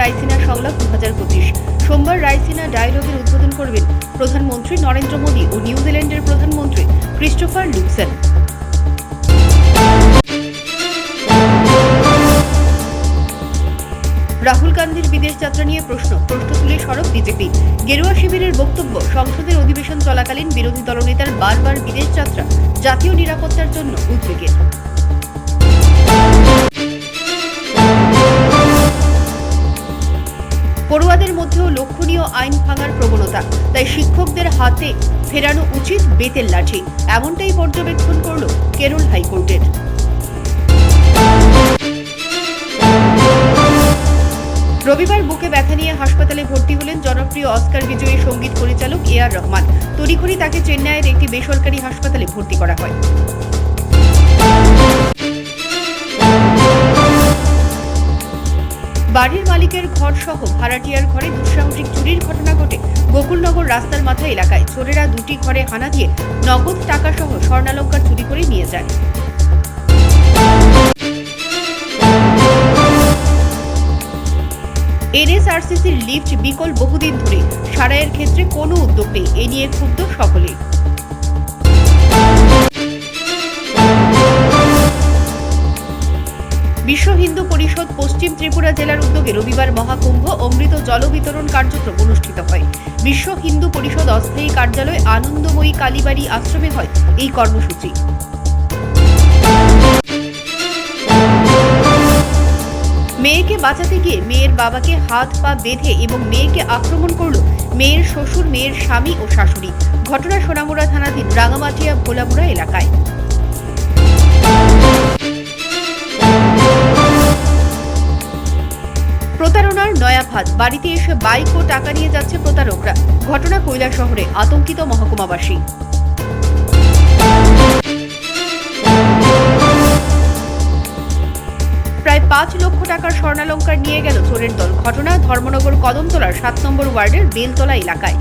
রায়সিনা সংলাপ দু হাজার পঁচিশ। সোমবার রায়সিনা ডায়লগের উদ্বোধন করবেন প্রধানমন্ত্রী নরেন্দ্র মোদী ও নিউজিল্যান্ডের প্রধানমন্ত্রী ক্রিস্টোফার লুকসেন রাহুল গান্ধীর বিদেশ যাত্রা নিয়ে প্রশ্ন প্রশ্ন তুলে সরব বিজেপি। গেরুয়া শিবিরের বক্তব্য, সংসদের অধিবেশন চলাকালীন বিরোধী দলনেতার বারবার বিদেশ যাত্রা, জাতীয় নিরাপত্তার জন্য উদ্বেগের আইন ভাঙার প্রবণতা। তাই শিক্ষকদের হাতে ফেরানো উচিত বেতের লাঠি। এমনটাই পর্যবেক্ষণ করল কেরল হাইকোর্টের। রবিবার বুকে ব্যথা নিয়ে হাসপাতালে ভর্তি হলেন জনপ্রিয় অস্কার বিজয়ী সংগীত পরিচালক এ আর রহমান। তড়িঘড়ি তাকে চেন্নাইয়ের একটি বেসরকারি হাসপাতালে ভর্তি করা হয়। বাড়ির মালিকের ঘর সহ ভাড়াটিয়ার ঘরে দুঃসাহসিক চুরির ঘটনা ঘটে গোকুলনগর রাস্তার মাথা এলাকায়। চোরেরা দুটি ঘরে হানা দিয়ে নগদ টাকা সহ স্বর্ণালঙ্কার চুরি করে নিয়ে যায়। এনএসআরসিসির লিফট বিকল বহুদিন ধরে। সারাইয়ের ক্ষেত্রে কোনো উদ্যোগ নেই। এ নিয়ে ক্ষুব্ধ সকলে। বিশ্ব হিন্দু পরিষদ পশ্চিম ত্রিপুরা জেলার উদ্যোগে রবিবার মহাকুম্ভ অমৃত জল বিতরণ কার্যক্রম অনুষ্ঠিত হয়। বিশ্ব হিন্দু পরিষদ অস্থায়ী কার্যালয় আনন্দময়ী কালীবাড়ি আশ্রমে হয় এই কর্মসূচি। মেয়েকে বাঁচাতে গিয়ে মেয়ের বাবাকে হাত পা বেঁধে এবং মেয়েকে আক্রমণ করল মেয়ের শ্বশুর, মেয়ের স্বামী ও শাশুড়ি। ঘটনা সোনামুড়া থানাধীন রাঙামাটিয়া ভোলামুড়া এলাকায়। প্রতারণার নয়া ফাঁদ। বাড়িতে এসে বাইক ও টাকা নিয়ে যাচ্ছে প্রতারকরা। ঘটনা কৈলা শহরে, আতঙ্কিত মহকুমাবাসী। প্রায় পাঁচ লক্ষ টাকার স্বর্ণালঙ্কার নিয়ে গেল চোরের দল। ঘটনা ধর্মনগর কদমতলার সাত নম্বর ওয়ার্ডের বেলতলা এলাকায়।